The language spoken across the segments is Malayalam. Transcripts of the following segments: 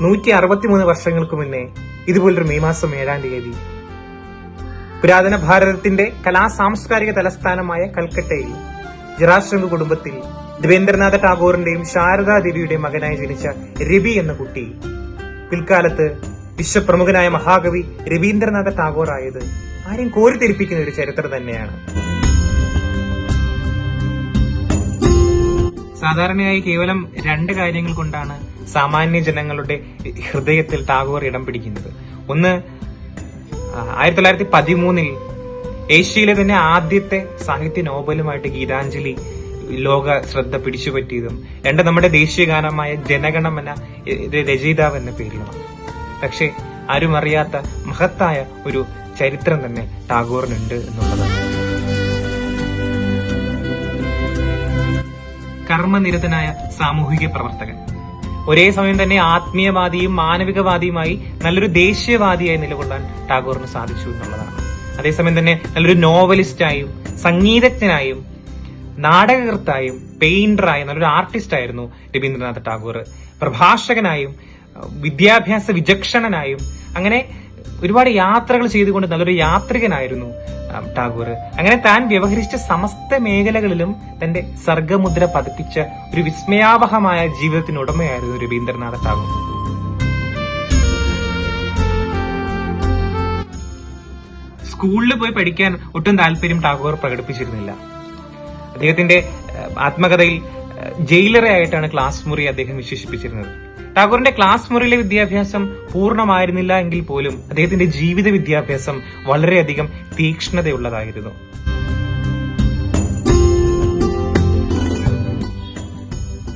നൂറ്റി അറുപത്തിമൂന്ന് വർഷങ്ങൾക്ക് മുന്നേ ഇതുപോലൊരു മെയ് മാസം ഏഴാം തീയതി പുരാതന ഭാരതത്തിന്റെ കലാ സാംസ്കാരിക തലസ്ഥാനമായ കൽക്കട്ടയിൽ ജറാശ്രംഗ് കുടുംബത്തിൽ ദേവേന്ദ്രനാഥ ടാഗോറിന്റെയും ശാരദാദേവിയുടെയും മകനായി ജനിച്ച രവി എന്ന കുട്ടി. പിൽക്കാലത്ത് വിശ്വപ്രമുഖനായ മഹാകവി രവീന്ദ്രനാഥ ടാഗോർ ആയത് ആരെയും കോരിത്തെരിപ്പിക്കുന്ന ഒരു ചരിത്രം തന്നെയാണ്. സാധാരണയായി കേവലം രണ്ട് കാര്യങ്ങൾ കൊണ്ടാണ് സാമാന്യ ജനങ്ങളുടെ ഹൃദയത്തിൽ ടാഗോർ ഇടം പിടിക്കുന്നത്. ഒന്ന് ആയിരത്തി തൊള്ളായിരത്തി പതിമൂന്നിൽ ഏഷ്യയിലെ തന്നെ ആദ്യത്തെ സാഹിത്യ നോബലുമായിട്ട് ഗീതാഞ്ജലി ലോക ശ്രദ്ധ പിടിച്ചുപറ്റിയതും രണ്ട് നമ്മുടെ ദേശീയ ഗാനമായ ജനഗണമന രചയിതാവ് എന്ന പേരിലാണ് പക്ഷേ ആരും അറിയാത്ത മഹത്തായ ഒരു ചരിത്രം തന്നെ ടാഗോറിനുണ്ട് എന്നുള്ളതാണ്. കർമ്മനിരതനായ സാമൂഹിക പ്രവർത്തകൻ ഒരേ സമയം തന്നെ ആത്മീയവാദിയും മാനവികവാദിയുമായി നല്ലൊരു ദേശീയവാദിയായി നിലകൊള്ളാൻ ടാഗോറിന് സാധിച്ചു എന്നുള്ളതാണ്. അതേസമയം തന്നെ നല്ലൊരു നോവലിസ്റ്റായും സംഗീതജ്ഞനായും നാടകകൃത്തായും പെയിന്ററായും നല്ലൊരു ആർട്ടിസ്റ്റ് ആയിരുന്നു രവീന്ദ്രനാഥ് ടാഗോർ. പ്രഭാഷകനായും വിദ്യാഭ്യാസ വിചക്ഷണനായും അങ്ങനെ ഒരുപാട് യാത്രകൾ ചെയ്തുകൊണ്ട് നല്ലൊരു യാത്രികനായിരുന്നു ടാഗോർ. അങ്ങനെ താൻ വ്യവഹരിച്ച സമസ്ത മേഖലകളിലും തന്റെ സർഗമുദ്ര പതിപ്പിച്ച ഒരു വിസ്മയാവഹമായ ജീവിതത്തിനുടമയായിരുന്നു രവീന്ദ്രനാഥ ടാഗോർ. സ്കൂളിൽ പോയി പഠിക്കാൻ ഒട്ടും താല്പര്യം ടാഗോർ പ്രകടിപ്പിച്ചിരുന്നില്ല. അദ്ദേഹത്തിന്റെ ആത്മകഥയിൽ ജയിലറെ ആയിട്ടാണ് ക്ലാസ് മുറി അദ്ദേഹം വിശേഷിപ്പിച്ചിരുന്നത്. ടാഗോറിന്റെ ക്ലാസ് മുറിയിലെ വിദ്യാഭ്യാസം പൂർണമായിരുന്നില്ല എങ്കിൽ പോലും അദ്ദേഹത്തിന്റെ ജീവിത വിദ്യാഭ്യാസം വളരെയധികം തീക്ഷ്ണതയുള്ളതായിരുന്നു.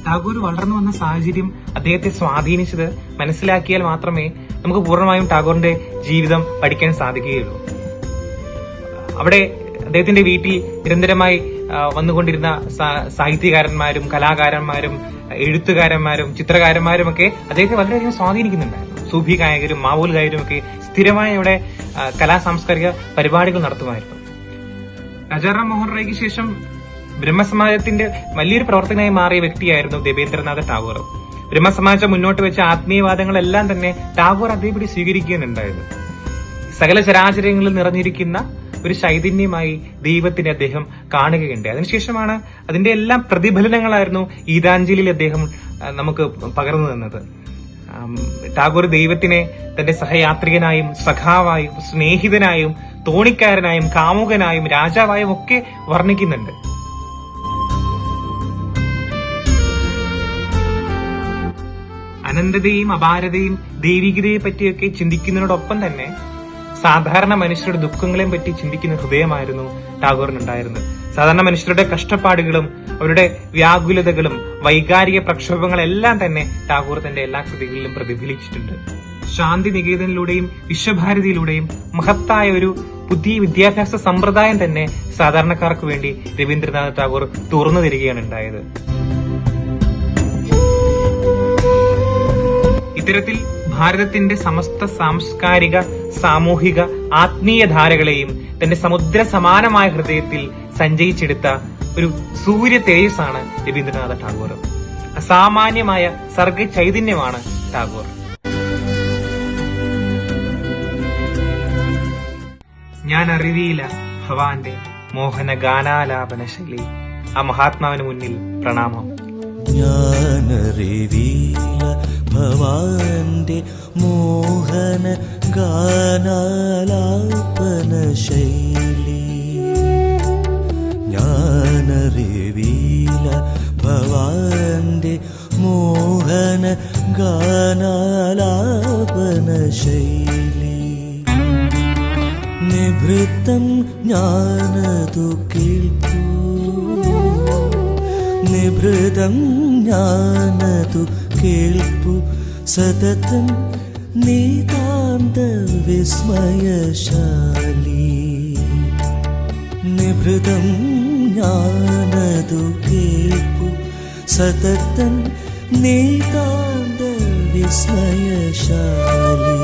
ടാഗോർ വളർന്നു വന്ന സാഹചര്യം അദ്ദേഹത്തെ സ്വാധീനിച്ചത് മനസ്സിലാക്കിയാൽ മാത്രമേ നമുക്ക് പൂർണമായും ടാഗോറിന്റെ ജീവിതം പഠിക്കാൻ സാധിക്കുകയുള്ളൂ. അവിടെ അദ്ദേഹത്തിന്റെ വീട്ടിൽ നിരന്തരമായി വന്നുകൊണ്ടിരുന്ന സാഹിത്യകാരന്മാരും കലാകാരന്മാരും എഴുത്തുകാരന്മാരും ചിത്രകാരന്മാരും ഒക്കെ അദ്ദേഹത്തെ വളരെയധികം സ്വാധീനിക്കുന്നുണ്ടായിരുന്നു സൂഫി ഗായകരും മാവൂൽ ഗായകരും ഒക്കെ സ്ഥിരമായ ഇവിടെ കലാ സാംസ്കാരിക പരിപാടികൾ നടത്തുമായിരുന്നു. രാജാറാം മോഹൻ റോയ്ക്ക് ശേഷം ബ്രഹ്മസമാജത്തിന്റെ വലിയൊരു പ്രവർത്തകനായി മാറിയ വ്യക്തിയായിരുന്നു ദേവേന്ദ്രനാഥ ടാഗോർ. ബ്രഹ്മസമാജം മുന്നോട്ട് വെച്ച ആത്മീയവാദങ്ങളെല്ലാം തന്നെ ടാഗോർ അതേപടി സ്വീകരിക്കുകയുണ്ടായത് സകല ചരാചരങ്ങളിൽ നിറഞ്ഞിരിക്കുന്ന ഒരു ചൈതന്യമായി ദൈവത്തിനെ അദ്ദേഹം കാണുകയുണ്ട് അതിനുശേഷമാണ് അതിന്റെ എല്ലാം പ്രതിഫലനങ്ങളായിരുന്നു ഗീതാഞ്ജലിയിൽ അദ്ദേഹം നമുക്ക് പകർന്നു തന്നത്. ടാഗോർ ദൈവത്തിനെ തന്റെ സഹയാത്രികനായും സഖാവായും സ്നേഹിതനായും തോണിക്കാരനായും കാമുകനായും രാജാവായും ഒക്കെ വർണിക്കുന്നുണ്ട്. അനന്തതയും അപാരതയും ദൈവികതയെ പറ്റിയൊക്കെ ചിന്തിക്കുന്നതിനോടൊപ്പം തന്നെ സാധാരണ മനുഷ്യരുടെ ദുഃഖങ്ങളെയും പറ്റി ചിന്തിക്കുന്ന ഹൃദയമായിരുന്നു ടാഗോറിനുണ്ടായിരുന്നത്. സാധാരണ മനുഷ്യരുടെ കഷ്ടപ്പാടുകളും അവരുടെ വ്യാകുലതകളും വൈകാരിക പ്രക്ഷോഭങ്ങളെല്ലാം തന്നെ ടാഗോർ തന്റെ എല്ലാ കൃതികളിലും പ്രതിഫലിച്ചിട്ടുണ്ട്. ശാന്തി നികേതനിലൂടെയും വിശ്വഭാരതിയിലൂടെയും മഹത്തായ ഒരു പുതിയ വിദ്യാഭ്യാസ സമ്പ്രദായം തന്നെ സാധാരണക്കാർക്ക് വേണ്ടി രവീന്ദ്രനാഥ് ടാഗോർ തുറന്നു തരികയാണ് ഉണ്ടായത്. ഇത്തരത്തിൽ ഭാരതത്തിന്റെ സമസ്ത സാംസ്കാരിക സാമൂഹിക ആത്മീയ ധാരകളെയും തന്റെ സമുദ്ര സമാനമായ ഹൃദയത്തിൽ സഞ്ചയിച്ചെടുത്ത ഒരു സൂര്യ തേജസ്സാണ് രവീന്ദ്രനാഥ ടാഗോർ. അസാമാന്യമായ സർഗ ചൈതന്യമാണ് ടാഗോർ. ഞാൻ അറിവിയില്ല ഭവാന്റെ മോഹന ഗാനാലാപന ശൈലി ആ മഹാത്മാവിന് മുന്നിൽ പ്രണാമം. ഞാനറിവീല ഭവാന്റെ മോഹന ഗാനാലാപന ശൈലി ഞാനറിവീല ഭവാന്റെ മോഹന ഗാനാലാപന ശൈലി നിഭൃത്തം ഞാനതു കേൾക്കൂ. നിഭൃതം ഞാനതു കേൾപ്പു. സതതം നീതാന്ത വിസ്മയശാലി നിഭൃതം ഞാനതു കേൾപ്പു. സതതം നീതാന്ത വിസ്മയശാലി